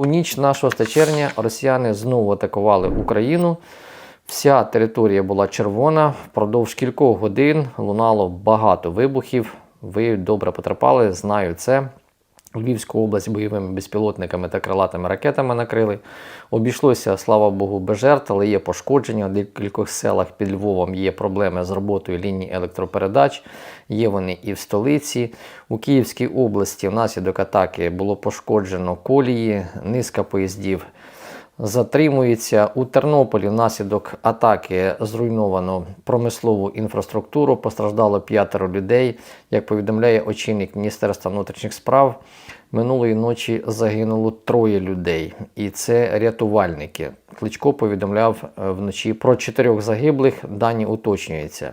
У ніч на 6 червня росіяни знову атакували Україну. Вся територія була червона. Впродовж кількох годин лунало багато вибухів. Ви добре потерпали, знаю це. Львівську область бойовими безпілотниками та крилатими ракетами накрили. Обійшлося, слава Богу, без жертв, але є пошкодження. В декількох селах під Львовом є проблеми з роботою ліній електропередач. Є вони і в столиці. У Київській області внаслідок атаки було пошкоджено колії, низка поїздів затримується. У Тернополі внаслідок атаки зруйновано промислову інфраструктуру. Постраждало п'ятеро людей. Як повідомляє очільник Міністерства внутрішніх справ, минулої ночі загинуло троє людей, і це рятувальники. Кличко повідомляв е, вночі про чотирьох загиблих. Дані уточнюються.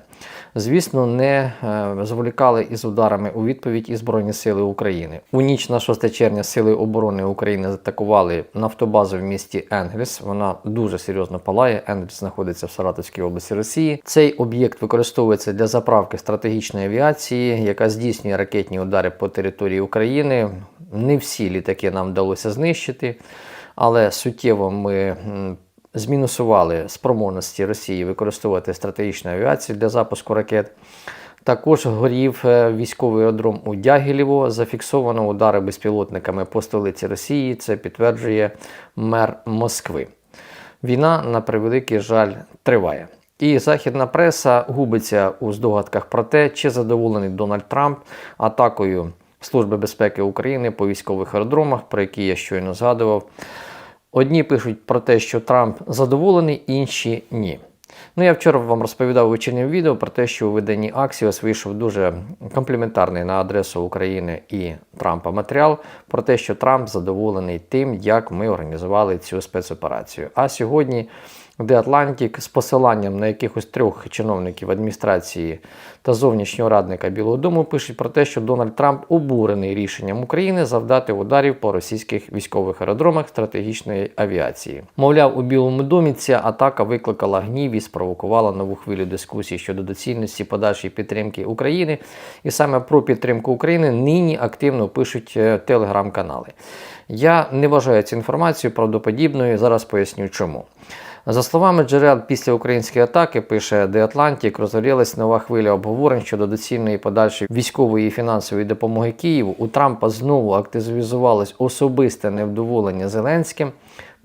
Звісно, не е, зволікали із ударами у відповідь і Збройні Сили України. У ніч на 6 червня Сили оборони України заатакували нафтобазу в місті Енгельс. Вона дуже серйозно палає. Енгельс знаходиться в Саратовській області Росії. Цей об'єкт використовується для заправки стратегічної авіації, яка здійснює ракетні удари по території України. Не всі літаки нам вдалося знищити, але суттєво ми змінусували спроможності Росії використовувати стратегічну авіацію для запуску ракет. Також горів е, військовий аеродром у Дягілєво. Зафіксовано удари безпілотниками по столиці Росії. Це підтверджує мер Москви. Війна, на превеликий жаль, триває. І західна преса губиться у здогадках про те, чи задоволений Дональд Трамп атакою Служби безпеки України по військових аеродромах, про які я щойно згадував. Одні пишуть про те, що Трамп задоволений, інші ні. Ну, я вчора вам розповідав у вечірньому відео про те, що у виданні Axios вийшов дуже компліментарний на адресу України і Трампа матеріал про те, що Трамп задоволений тим, як ми організували цю спецоперацію. А сьогодні The Atlantic з посиланням на якихось трьох чиновників адміністрації та зовнішнього радника Білого Дому пишуть про те, що Дональд Трамп обурений рішенням України завдати ударів по російських військових аеродромах стратегічної авіації. Мовляв, у Білому домі ця атака викликала гнів і спровокувала нову хвилю дискусій щодо доцільності подальшої підтримки України. І саме про підтримку України нині активно пишуть е, телеграм-канали. Я не вважаю цю інформацію правдоподібною. Зараз поясню чому. За словами джерел після української атаки, пише The Atlantic, розгорілась нова хвиля обговорень щодо доцільної подальшої військової і фінансової допомоги Києву. У Трампа знову активізувалось особисте невдоволення Зеленським.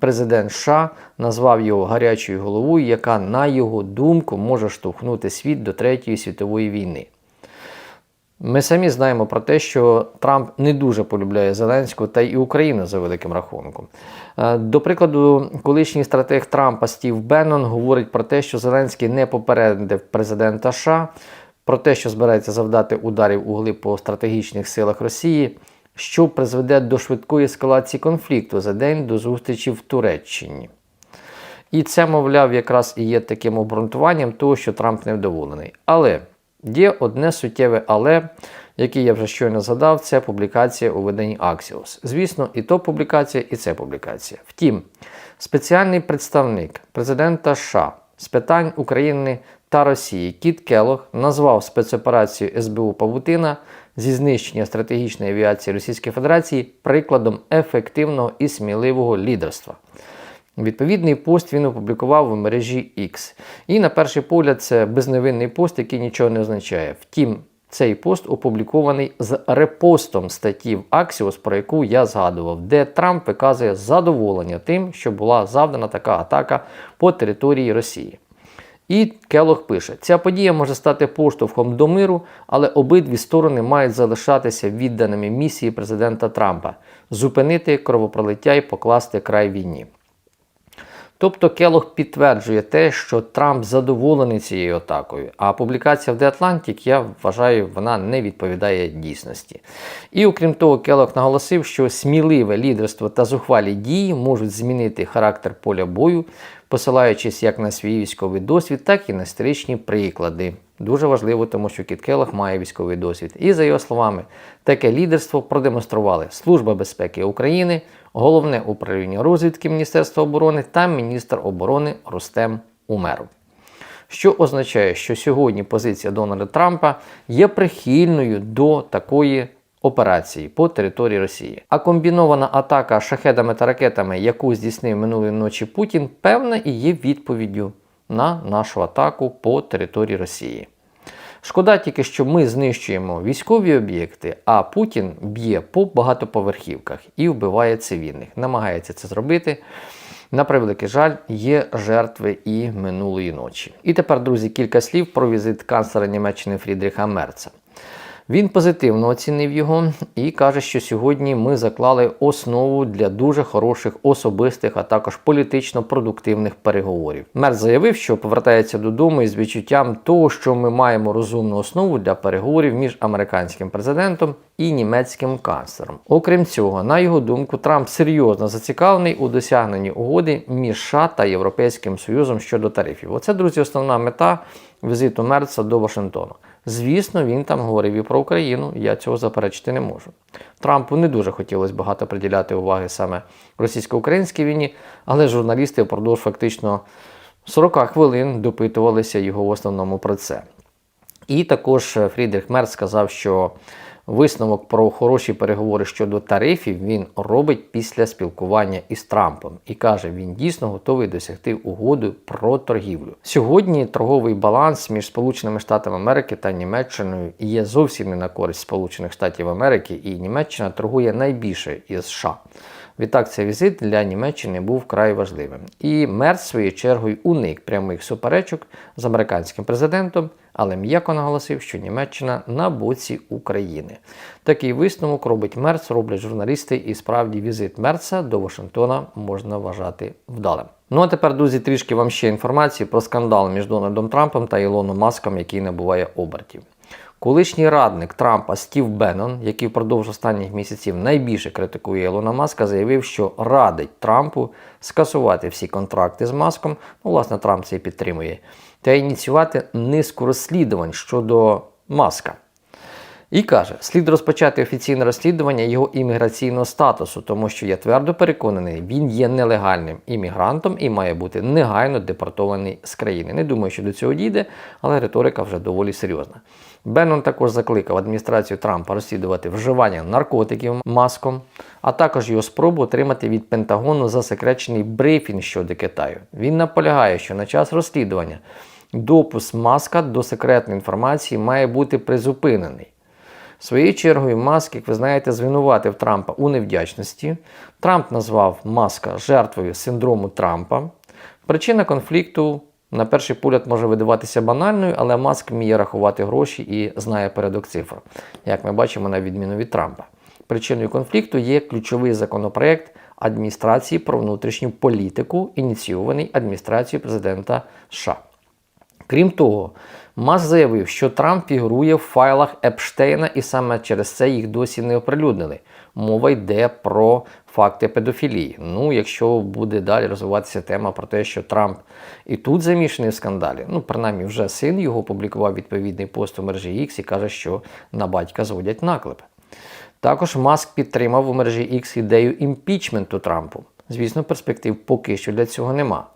Президент США назвав його гарячою головою, яка, на його думку, може штовхнути світ до Третьої світової війни. Ми самі знаємо про те, що Трамп не дуже полюбляє Зеленського та й Україну за великим рахунком. Е, До прикладу, колишній стратег Трампа Стів Беннон говорить про те, що Зеленський не попередив президента США про те, що збирається завдати ударів у глиб по стратегічних силах Росії, що призведе до швидкої ескалації конфлікту за день до зустрічі в Туреччині. І це, мовляв, якраз і є таким обґрунтуванням того, що Трамп невдоволений. Але є одне суттєве але, яке я вже щойно згадав, це публікація у виданні Axios. Звісно, і то публікація, і це публікація. Втім, спеціальний представник президента США з питань України та Росії Кіт Келох назвав спецоперацію СБУ Павутина зі знищення стратегічної авіації Російської Федерації прикладом ефективного і сміливого лідерства. Відповідний пост він опублікував у мережі X. І на перший погляд, це безневинний пост, який нічого не означає. Втім, цей пост опублікований з репостом статті в Axios, про яку я згадував, де Трамп виказує задоволення тим, що була завдана така атака по території Росії. І Келох пише: ця подія може стати поштовхом до миру, але обидві сторони мають залишатися відданими місії президента Трампа зупинити кровопролиття і покласти край війні. Тобто Келох підтверджує те, що Трамп задоволений цією атакою, а публікація в The Atlantic, я вважаю, вона не відповідає дійсності. І окрім того, Келох наголосив, що сміливе лідерство та зухвалі дії можуть змінити характер поля бою, посилаючись як на свій військовий досвід, так і на історичні приклади. Дуже важливо, тому що Кіт Келох має військовий досвід. І за його словами, таке лідерство продемонстрували Служба безпеки України, головне управління розвідки Міністерства оборони та міністр оборони Рустем Умеров. Що означає, що сьогодні позиція Дональда Трампа є прихильною до такої операції по території Росії. А комбінована атака шахедами та ракетами, яку здійснив минулої ночі Путін, певна і є відповіддю на нашу атаку по території Росії. Шкода тільки, що ми знищуємо військові об'єкти, а Путін б'є по багатоповерхівках і вбиває цивільних. Намагається це зробити. На превеликий жаль, є жертви і минулої ночі. І тепер, друзі, кілька слів про візит канцлера Німеччини Фрідріха Мерца. Він позитивно оцінив його і каже, що сьогодні ми заклали основу для дуже хороших особистих, а також політично продуктивних переговорів. Мерц заявив, що повертається додому із відчуттям того, що ми маємо розумну основу для переговорів між американським президентом і німецьким канцлером. Окрім цього, на його думку, Трамп серйозно зацікавлений у досягненні угоди між США та Європейським Союзом щодо тарифів. Оце, друзі, основна мета візиту Мерца до Вашингтону. Звісно, він там говорив і про Україну, я цього заперечити не можу. Трампу не дуже хотілося багато приділяти уваги саме російсько-українській війні, але журналісти впродовж фактично 40 хвилин допитувалися його в основному про це. І також Фрідріх Мерц сказав, що висновок про хороші переговори щодо тарифів він робить після спілкування із Трампом і каже, він дійсно готовий досягти угоду про торгівлю. Сьогодні торговий баланс між Сполученими Штатами Америки та Німеччиною є зовсім не на користь Сполучених Штатів Америки, і Німеччина торгує найбільше із США. Відтак, цей візит для Німеччини був вкрай важливим. І Мерц своєю чергою уник прямих суперечок з американським президентом, але м'яко наголосив, що Німеччина на боці України. Такий висновок робить Мерц, роблять журналісти, і справді візит Мерца до Вашингтона можна вважати вдалим. Ну а тепер, друзі, трішки вам ще інформації про скандал між Дональдом Трампом та Ілоном Маском, який набуває обертів. Колишній радник Трампа Стів Беннон, який впродовж останніх місяців найбільше критикує Ілона Маска, заявив, що радить Трампу скасувати всі контракти з Маском. Ну, власне, Трамп це і підтримує, та ініціювати низку розслідувань щодо Маска. І каже, слід розпочати офіційне розслідування його імміграційного статусу, тому що я твердо переконаний, він є нелегальним іммігрантом і має бути негайно депортований з країни. Не думаю, що до цього дійде, але риторика вже доволі серйозна. Беннон також закликав адміністрацію Трампа розслідувати вживання наркотиків маском, а також його спробу отримати від Пентагону засекречений брифінг щодо Китаю. Він наполягає, що на час розслідування допуск маска до секретної інформації має бути призупинений. Своєю чергою, Маск, як ви знаєте, звинуватив Трампа у невдячності. Трамп назвав Маска жертвою синдрому Трампа. Причина конфлікту, на перший погляд, може видаватися банальною, але Маск вміє рахувати гроші і знає порядок цифр, як ми бачимо на відміну від Трампа. Причиною конфлікту є ключовий законопроект адміністрації про внутрішню політику, ініційований адміністрацією президента США. Крім того, Маск заявив, що Трамп фігурує в файлах Епштейна, і саме через це їх досі не оприлюднили. Мова йде про факти педофілії. Ну, якщо буде далі розвиватися тема про те, що Трамп і тут замішаний в скандалі, ну, принаймні, вже син його опублікував відповідний пост у мережі X і каже, що на батька зводять наклепи. Також Маск підтримав у мережі X ідею імпічменту Трампу. Звісно, перспектив поки що для цього нема.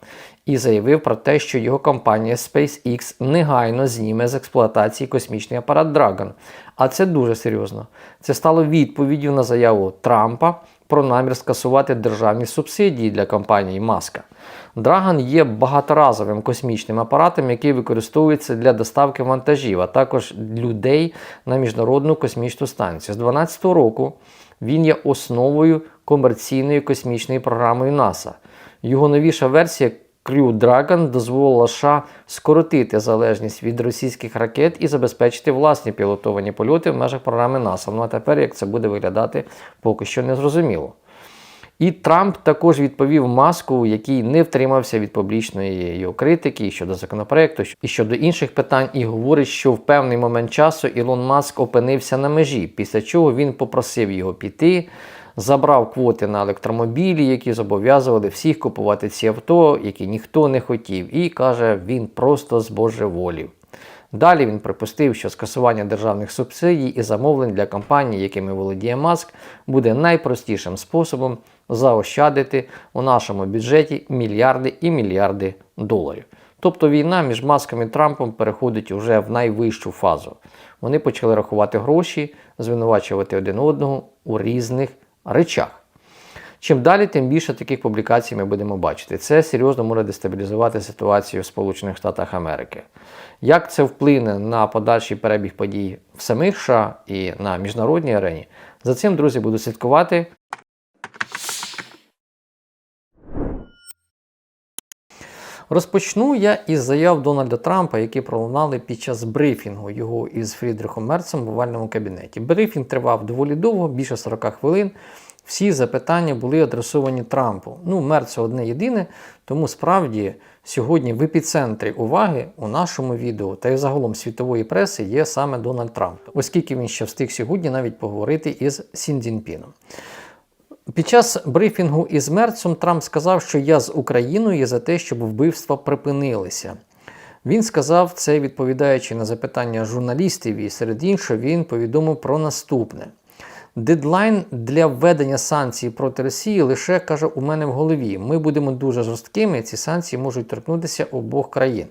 І заявив про те, що його компанія SpaceX негайно зніме з експлуатації космічний апарат Dragon. А це дуже серйозно. Це стало відповіддю на заяву Трампа про намір скасувати державні субсидії для компанії Маска. Dragon є багаторазовим космічним апаратом, який використовується для доставки вантажів, а також людей на міжнародну космічну станцію. З 2012 року він є основою комерційної космічної програми НАСА. Його новіша версія Crew Dragon дозволила США скоротити залежність від російських ракет і забезпечити власні пілотовані польоти в межах програми НАСА. Ну а тепер як це буде виглядати, поки що не зрозуміло. І Трамп також відповів маску, який не втримався від публічної його критики щодо законопроекту, і щодо інших питань, і говорить, що в певний момент часу Ілон Маск опинився на межі, після чого він попросив його піти, забрав квоти на електромобілі, які зобов'язували всіх купувати ці авто, які ніхто не хотів, і каже, він просто збожеволів. Далі він припустив, що скасування державних субсидій і замовлень для компаній, якими володіє Маск, буде найпростішим способом заощадити у нашому бюджеті мільярди і мільярди доларів. Тобто війна між Маском і Трампом переходить уже в найвищу фазу. вони почали рахувати гроші, звинувачувати один одного у різних речах. Чим далі, тим більше таких публікацій ми будемо бачити. Це серйозно може дестабілізувати ситуацію в Сполучених Штатах Америки. Як це вплине на подальший перебіг подій в самих США і на міжнародній арені? За цим, друзі, буду слідкувати. Розпочну я із заяв Дональда Трампа, які пролунали під час брифінгу його із Фрідрихом Мерцем в овальному кабінеті. Брифінг тривав доволі довго, більше 40 хвилин. Всі запитання були адресовані Трампу. Ну, Мерцу одне єдине, тому справді сьогодні в епіцентрі уваги у нашому відео та й загалом світової преси є саме Дональд Трамп, оскільки він ще встиг сьогодні навіть поговорити із Сіндзінпіном. Під час брифінгу із Мерцем Трамп сказав, що я з Україною за те, щоб вбивства припинилися. Він сказав це, відповідаючи на запитання журналістів, і серед іншого він повідомив про наступне. Дедлайн для введення санкцій проти Росії лише каже у мене в голові. Ми будемо дуже жорсткими. Ці санкції можуть торкнутися обох країн.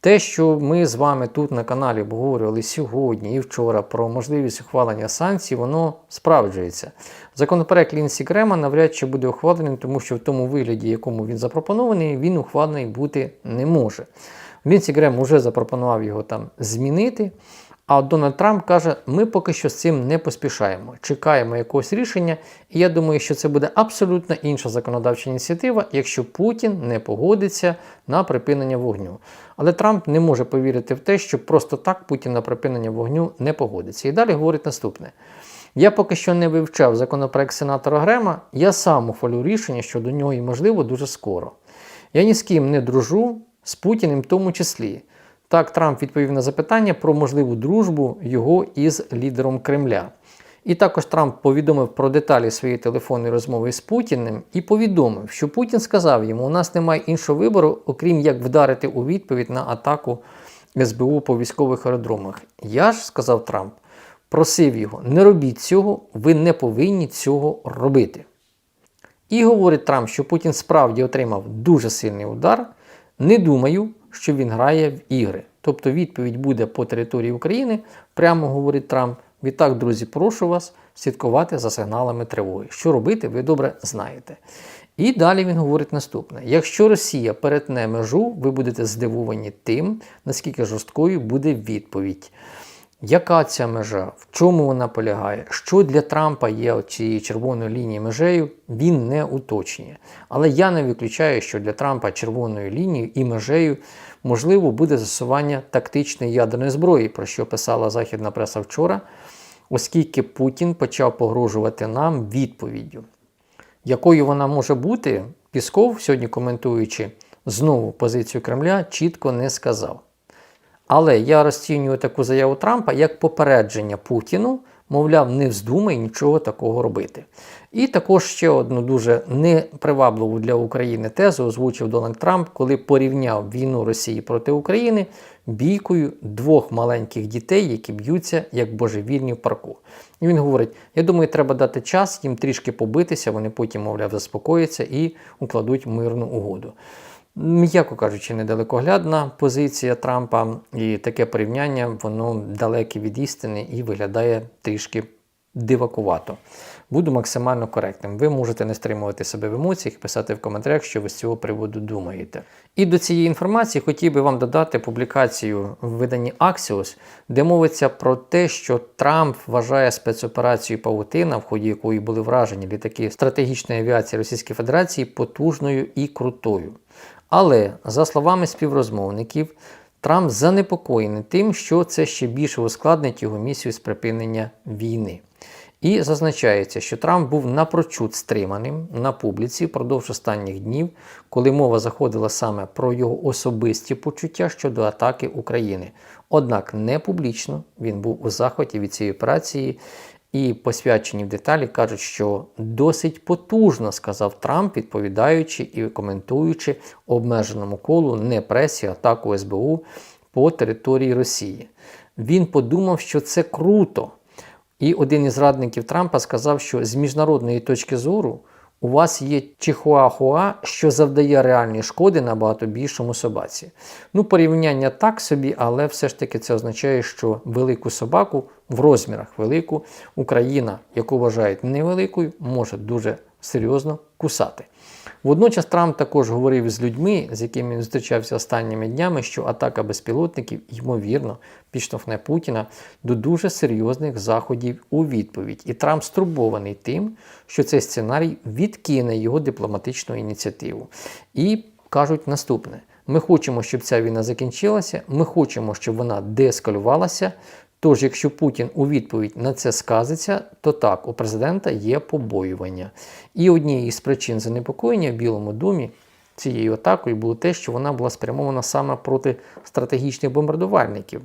Те, що ми з вами тут на каналі обговорювали сьогодні і вчора про можливість ухвалення санкцій, воно справджується. Законопроект Лінсі Крема навряд чи буде ухвалений, тому що в тому вигляді, якому він запропонований, він ухвалений бути не може. Лінсі Грем вже запропонував його там змінити. А Дональд Трамп каже, ми поки що з цим не поспішаємо, чекаємо якогось рішення, і я думаю, що це буде абсолютно інша законодавча ініціатива, якщо Путін не погодиться на припинення вогню. Але Трамп не може повірити в те, що просто так Путін на припинення вогню не погодиться. І далі говорить наступне: я поки що не вивчав законопроект сенатора Грема, я сам ухвалю рішення щодо нього і, можливо, дуже скоро. Я ні з ким не дружу, з Путіним в тому числі. Так, Трамп відповів на запитання про можливу дружбу його із лідером Кремля. І також Трамп повідомив про деталі своєї телефонної розмови з Путіним і повідомив, що Путін сказав йому, у нас немає іншого вибору, окрім як вдарити у відповідь на атаку СБУ по військових аеродромах. Я ж, сказав Трамп, просив його, не робіть цього, ви не повинні цього робити. І говорить Трамп, що Путін справді отримав дуже сильний удар. Не думаю, що він грає в ігри. Тобто відповідь буде по території України, прямо говорить Трамп. Відтак, друзі, прошу вас слідкувати за сигналами тривоги. Що робити, ви добре знаєте. І далі він говорить наступне: якщо Росія перетне межу, ви будете здивовані тим, наскільки жорсткою буде відповідь. Яка ця межа? В чому вона полягає? Що для Трампа є цією червоною лінією межею, він не уточнює. Але я не виключаю, що для Трампа червоною лінією і межею можливо буде застосування тактичної ядерної зброї, про що писала західна преса вчора, оскільки Путін почав погрожувати нам відповіддю. Якою вона може бути, Пісков, сьогодні коментуючи знову позицію Кремля, чітко не сказав. Але я розцінюю таку заяву Трампа як попередження Путіну, мовляв, не вздумай нічого такого робити. І також ще одну дуже непривабливу для України тезу озвучив Дональд Трамп, коли порівняв війну Росії проти України бійкою двох маленьких дітей, які б'ються як божевільні в парку. І він говорить: я думаю, треба дати час їм трішки побитися, вони потім, мовляв, заспокояться і укладуть мирну угоду. М'яко кажучи, недалекоглядна позиція Трампа, і таке порівняння воно далеке від істини і виглядає трішки дивакувато. Буду максимально коректним. Ви можете не стримувати себе в емоціях писати в коментарях, що ви з цього приводу думаєте. І до цієї інформації хотів би вам додати публікацію в виданні Axios, де мовиться про те, що Трамп вважає спецоперацію Павутина, в ході якої були вражені літаки стратегічної авіації Російської Федерації, потужною і крутою. Але, за словами співрозмовників, Трамп занепокоєний тим, що це ще більше ускладнить його місію з припинення війни. І зазначається, що Трамп був напрочуд стриманим на публіці впродовж останніх днів, коли мова заходила саме про його особисті почуття щодо атаки України. Однак не публічно він був у захваті від цієї операції і посвячені в деталі кажуть, що досить потужно сказав Трамп, відповідаючи і коментуючи обмеженому колу не пресі атаку СБУ по території Росії. Він подумав, що це круто. І один із радників Трампа сказав, що з міжнародної точки зору у вас є чихуахуа, що завдає реальної шкоди набагато більшому собаці. Ну, порівняння так собі, але все ж таки це означає, що велику собаку в розмірах велику Україна, яку вважають невеликою, може дуже серйозно кусати. Водночас Трамп також говорив з людьми, з якими він зустрічався останніми днями, що атака безпілотників, ймовірно, підштовхне Путіна до дуже серйозних заходів у відповідь. І Трамп стурбований тим, що цей сценарій відкине його дипломатичну ініціативу. І кажуть наступне: ми хочемо, щоб ця війна закінчилася, ми хочемо, щоб вона деескалювалася. Тож, якщо Путін у відповідь на це сказиться, то так, у президента є побоювання. І однією з причин занепокоєння в Білому домі цією атакою було те, що вона була спрямована саме проти стратегічних бомбардувальників,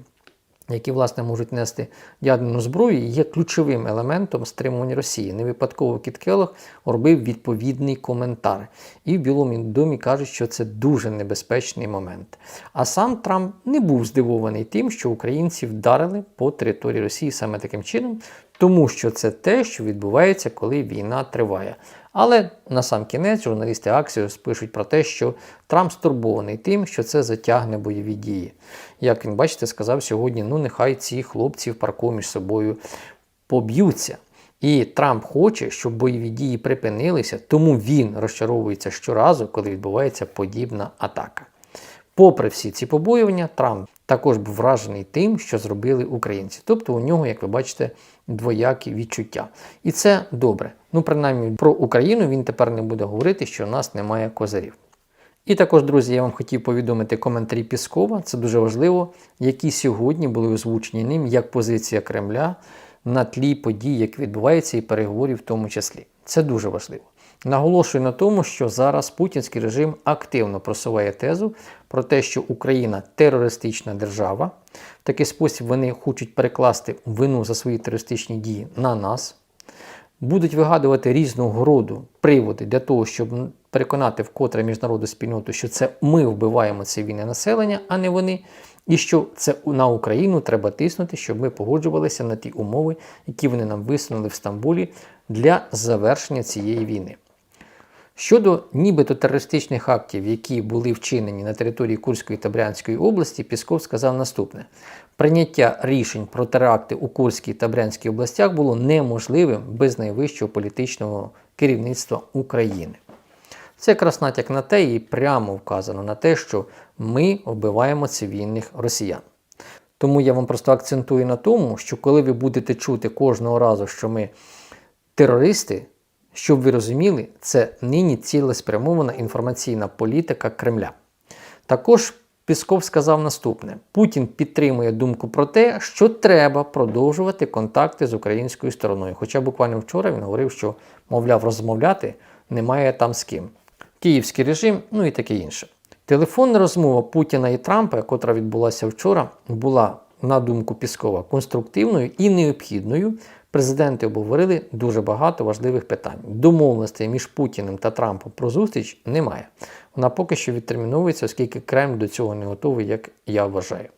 які, власне, можуть нести ядерну зброю, є ключовим елементом стримування Росії. Не випадково Кіт Келлог робив відповідний коментар. І в Білому домі кажуть, що це дуже небезпечний момент. А сам Трамп не був здивований тим, що українці вдарили по території Росії саме таким чином, тому що це те, що відбувається, коли війна триває. Але на сам кінець журналісти Axios пишуть про те, що Трамп стурбований тим, що це затягне бойові дії. Як він, бачите, сказав сьогодні: ну нехай ці хлопці в парку між собою поб'ються. І Трамп хоче, щоб бойові дії припинилися, тому він розчаровується щоразу, коли відбувається подібна атака. Попри всі ці побоювання, Трамп також був вражений тим, що зробили українці. Тобто у нього, як ви бачите, двоякі відчуття. І це добре. Ну, принаймні, про Україну він тепер не буде говорити, що у нас немає козирів. І також, друзі, я вам хотів повідомити коментарі Піскова, це дуже важливо, які сьогодні були озвучені ним як позиція Кремля на тлі подій, як відбувається, і переговорів в тому числі. Це дуже важливо. Наголошую на тому, що зараз путінський режим активно просуває тезу про те, що Україна терористична держава. В такий спосіб вони хочуть перекласти вину за свої терористичні дії на нас, будуть вигадувати різного роду приводи для того, щоб переконати вкотре міжнародну спільноту, що це ми вбиваємо цивільне населення, а не вони. І що це на Україну треба тиснути, щоб ми погоджувалися на ті умови, які вони нам висунули в Стамбулі для завершення цієї війни. Щодо нібито терористичних актів, які були вчинені на території Курської та Брянської області, Пісков сказав наступне: прийняття рішень про теракти у Курській та Брянській областях було неможливим без найвищого політичного керівництва України. Це якраз натяк на те і прямо вказано на те, що ми вбиваємо цивільних росіян. Тому я вам просто акцентую на тому, що коли ви будете чути кожного разу, що ми терористи, щоб ви розуміли, це нині цілеспрямована інформаційна політика Кремля. Також Пісков сказав наступне: Путін підтримує думку про те, що треба продовжувати контакти з українською стороною. Хоча буквально вчора він говорив, що, мовляв, розмовляти немає там з ким. Київський режим, ну і таке інше. Телефонна розмова Путіна і Трампа, котра відбулася вчора, була, на думку Піскова, конструктивною і необхідною. Президенти обговорили дуже багато важливих питань. Домовленостей між Путіним та Трампом про зустріч немає. Вона поки що відтерміновується, оскільки Кремль до цього не готовий, як я вважаю.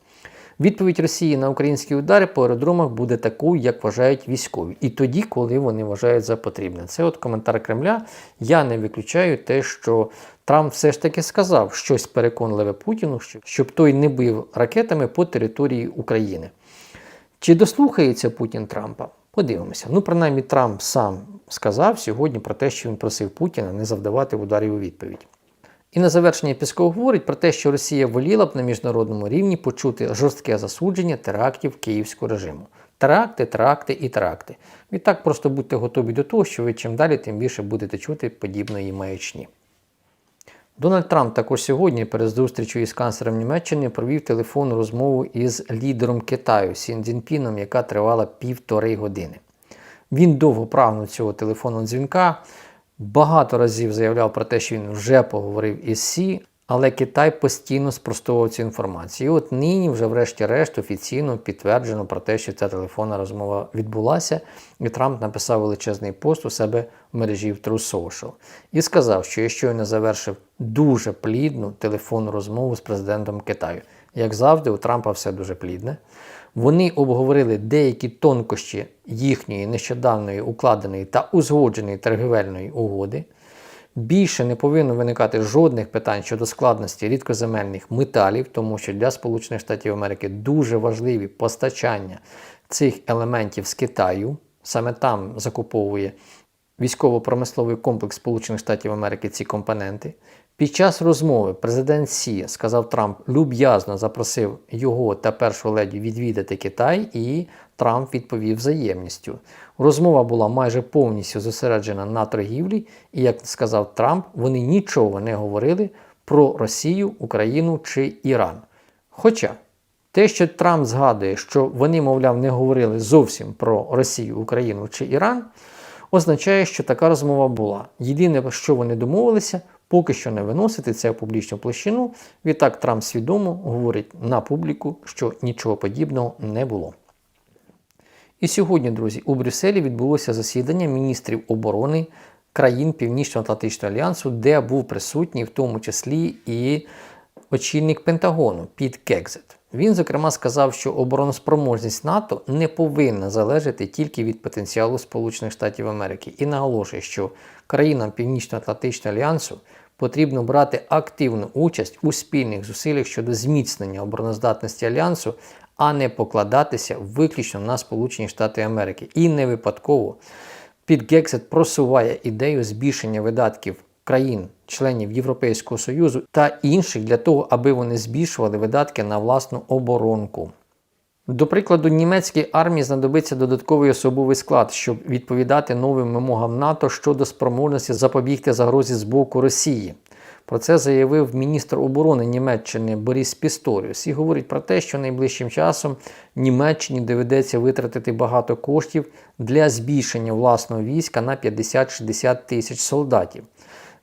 Відповідь Росії на українські удари по аеродромах буде такою, як вважають військові, і тоді, коли вони вважають за потрібне. Це от коментар Кремля. Я не виключаю те, що Трамп все ж таки сказав щось переконливе Путіну, щоб той не бив ракетами по території України. Чи дослухається Путін Трампа? Подивимося. Ну, принаймні, Трамп сам сказав сьогодні про те, що він просив Путіна не завдавати ударів у відповідь. І на завершення Пісков говорить про те, що Росія воліла б на міжнародному рівні почути жорстке засудження терактів київського режиму. Теракти, теракти і теракти. Відтак просто будьте готові до того, що ви чим далі, тим більше будете чути подібної маячні. Дональд Трамп також сьогодні перед зустрічю із канцлером Німеччини провів телефонну розмову із лідером Китаю Сін Цзіньпіном, яка тривала півтори години. Він довго прагнув цього телефонного дзвінка, багато разів заявляв про те, що він вже поговорив із Сі, але Китай постійно спростовував цю інформацію. І от нині, вже, врешті-решт, офіційно підтверджено про те, що ця телефонна розмова відбулася, і Трамп написав величезний пост у себе в мережі в True Social. І сказав, що я щойно завершив дуже плідну телефонну розмову з президентом Китаю. Як завжди, у Трампа все дуже плідне. Вони обговорили деякі тонкощі їхньої нещодавної укладеної та узгодженої торгівельної угоди. Більше не повинно виникати жодних питань щодо складності рідкоземельних металів, тому що для Сполучених Штатів Америки дуже важливі постачання цих елементів з Китаю. Саме там закуповує військово-промисловий комплекс Сполучених Штатів Америки ці компоненти. Під час розмови президент Сі сказав Трамп люб'язно запросив його та першу леді відвідати Китай, і Трамп відповів взаємністю. Розмова була майже повністю зосереджена на торгівлі, і як сказав Трамп, вони нічого не говорили про Росію, Україну чи Іран. Хоча те, що Трамп згадує, що вони, мовляв, не говорили зовсім про Росію, Україну чи Іран, означає, що така розмова була. Єдине, що вони домовилися, поки що не виносити це в публічну площину. Відтак Трамп свідомо говорить на публіку, що нічого подібного не було. І сьогодні, друзі, у Брюсселі відбулося засідання міністрів оборони країн Північно-Атлантичного альянсу, де був присутній в тому числі і очільник Пентагону Піт Кекзет. Він, зокрема, сказав, що обороноспроможність НАТО не повинна залежати тільки від потенціалу Сполучених Штатів Америки і наголошує, що країнам Північно-Атлантичного альянсу потрібно брати активну участь у спільних зусиллях щодо зміцнення обороноздатності альянсу, а не покладатися виключно на Сполучені Штати Америки. І не випадково Піт Гексет просуває ідею збільшення видатків країн, членів Європейського Союзу та інших для того, аби вони збільшували видатки на власну оборонку. До прикладу, німецькій армії знадобиться додатковий особовий склад, щоб відповідати новим вимогам НАТО щодо спроможності запобігти загрозі з боку Росії. Про це заявив міністр оборони Німеччини Борис Пісторіус і говорить про те, що найближчим часом Німеччині доведеться витратити багато коштів для збільшення власного війська на 50-60 тисяч солдатів.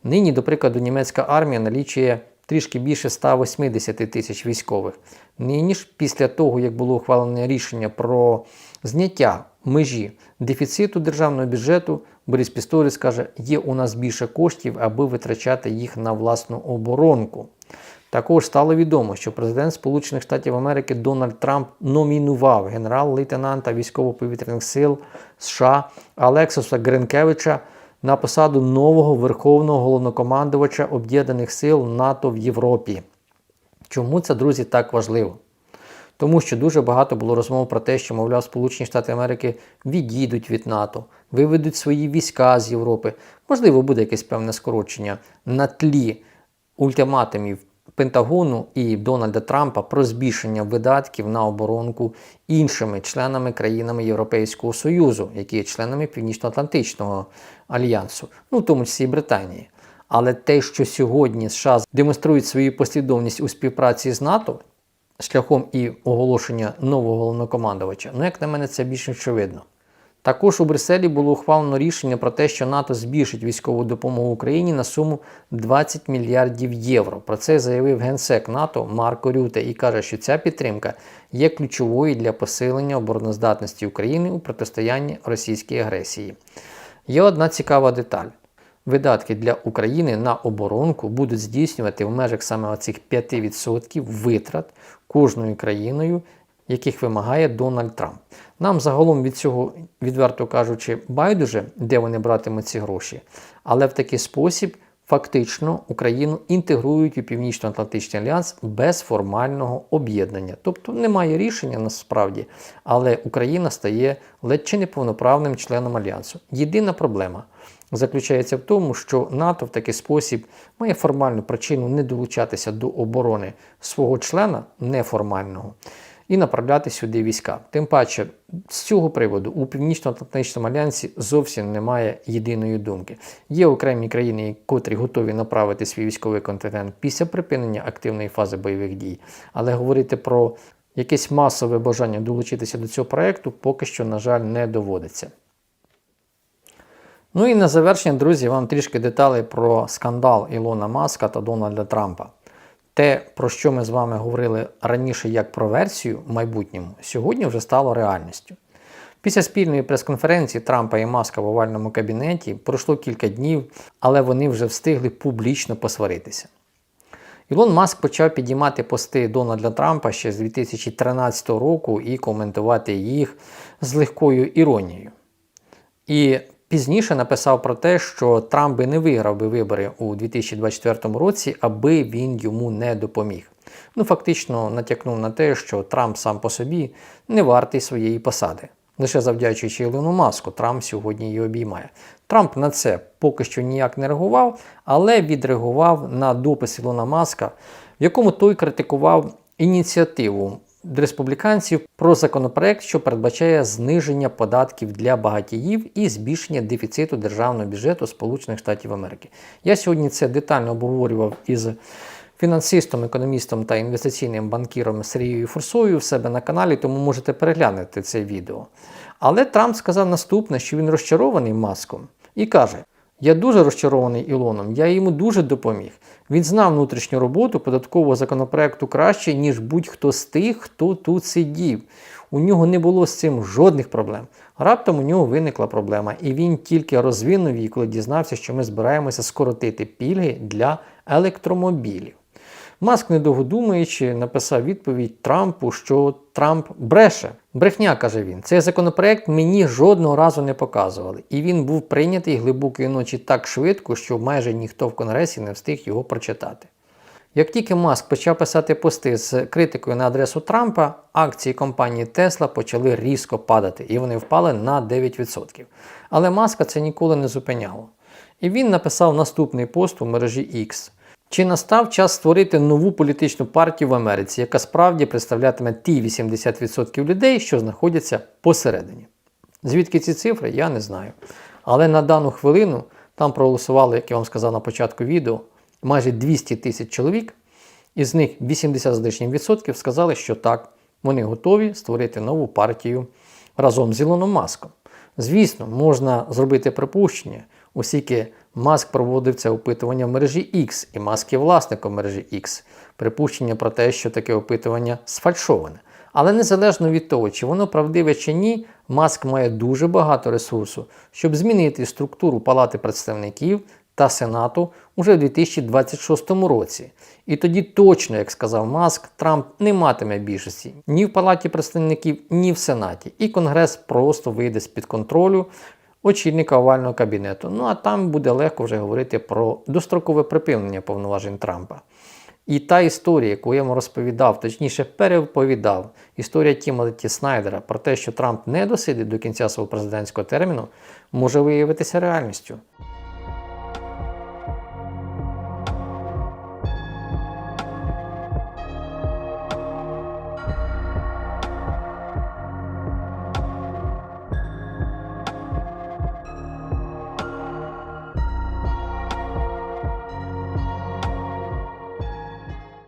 Нині, до прикладу, німецька армія налічує трішки більше 180 тисяч військових. Нині ж, після того, як було ухвалене рішення про зняття межі дефіциту державного бюджету, Борис Пісторіс каже, є у нас більше коштів, аби витрачати їх на власну оборонку. Також стало відомо, що президент Сполучених Штатів Америки Дональд Трамп номінував генерал-лейтенанта військово-повітряних сил США Алексоса Гринкевича на посаду нового верховного головнокомандувача Об'єднаних сил НАТО в Європі. Чому це, друзі, так важливо? Тому що дуже багато було розмов про те, що, мовляв, Сполучені Штати Америки відійдуть від НАТО, виведуть свої війська з Європи. Можливо, буде якесь певне скорочення на тлі ультиматумів Пентагону і Дональда Трампа про збільшення видатків на оборонку іншими членами країнами Європейського Союзу, які є членами Північно-Атлантичного альянсу, ну в тому числі Британії. Але те, що сьогодні США демонструють свою послідовність у співпраці з НАТО шляхом і оголошення нового головнокомандувача, ну як на мене, це більш очевидно. Також у Брюсселі було ухвалено рішення про те, що НАТО збільшить військову допомогу Україні на суму 20 мільярдів євро. Про це заявив генсек НАТО Марко Рюте і каже, що ця підтримка є ключовою для посилення обороноздатності України у протистоянні російській агресії. Є одна цікава деталь. Видатки для України на оборонку будуть здійснювати в межах саме оцих 5% витрат кожною країною, яких вимагає Дональд Трамп. Нам загалом від цього, відверто кажучи, байдуже, де вони братимуть ці гроші, але в такий спосіб фактично Україну інтегрують у Північно-Атлантичний альянс без формального об'єднання. Тобто немає рішення насправді, але Україна стає ледь чи неповноправним членом альянсу. Єдина проблема. Заключається в тому, що НАТО в такий спосіб має формальну причину не долучатися до оборони свого члена неформального і направляти сюди війська. Тим паче, з цього приводу у Північно-Атлантичному альянсі зовсім немає єдиної думки. Є окремі країни, котрі готові направити свій військовий контингент після припинення активної фази бойових дій, але говорити про якесь масове бажання долучитися до цього проєкту поки що, на жаль, не доводиться. Ну і на завершення, друзі, вам трішки деталей про скандал Ілона Маска та Дональда Трампа. Те, про що ми з вами говорили раніше як про версію в майбутньому, сьогодні вже стало реальністю. Після спільної прес-конференції Трампа і Маска в овальному кабінеті пройшло кілька днів, але вони вже встигли публічно посваритися. Ілон Маск почав підіймати пости Дональда Трампа ще з 2013 року і коментувати їх з легкою іронією. І Пізніше написав про те, що Трамп би не виграв би вибори у 2024 році, аби він йому не допоміг. Ну, фактично натякнув на те, що Трамп сам по собі не вартий своєї посади. Лише завдячуючи Ілону Маску, Трамп сьогодні її обіймає. Трамп на це поки що ніяк не реагував, але відреагував на допис Ілона Маска, в якому той критикував ініціативу республіканців про законопроект, що передбачає зниження податків для багатіїв і збільшення дефіциту державного бюджету Сполучених Штатів Америки. Я сьогодні це детально обговорював із фінансистом, економістом та інвестиційним банкіром Сергією Фурсою в себе на каналі, тому можете переглянути це відео. Але Трамп сказав наступне, що він розчарований маском і каже: Я дуже розчарований Ілоном, я йому дуже допоміг. Він знав внутрішню роботу податкового законопроекту краще, ніж будь-хто з тих, хто тут сидів. У нього не було з цим жодних проблем. Раптом у нього виникла проблема, і він тільки розвинув її, коли дізнався, що ми збираємося скоротити пільги для електромобілів. Маск, недовго думаючи, написав відповідь Трампу, що Трамп бреше. Брехня, каже він. Цей законопроект мені жодного разу не показували, і він був прийнятий глибокої ночі так швидко, що майже ніхто в Конгресі не встиг його прочитати. Як тільки Маск почав писати пости з критикою на адресу Трампа, акції компанії Tesla почали різко падати, і вони впали на 9%. Але Маска це ніколи не зупиняло. І він написав наступний пост у мережі X. Чи настав час створити нову політичну партію в Америці, яка справді представлятиме ті 80% людей, що знаходяться посередині? Звідки ці цифри, я не знаю. Але на дану хвилину там проголосували, як я вам сказав на початку відео, майже 200 тисяч чоловік, із них 80 з лишнім відсотків сказали, що так, вони готові створити нову партію разом з Ілоном Маском. Звісно, можна зробити припущення, оскільки Маск проводив це опитування в мережі X, і Маск є власником мережі X. Припущення про те, що таке опитування сфальшоване. Але незалежно від того, чи воно правдиве чи ні, Маск має дуже багато ресурсу, щоб змінити структуру Палати представників та Сенату уже в 2026 році. І тоді точно, як сказав Маск, Трамп не матиме більшості ні в Палаті представників, ні в Сенаті. І Конгрес просто вийде з-під контролю очільника овального кабінету. Ну а там буде легко вже говорити про дострокове припинення повноважень Трампа. І та історія, яку я вам розповідав, точніше переповідав, історія Тімоті Снайдера про те, що Трамп не досидить до кінця свого президентського терміну, може виявитися реальністю.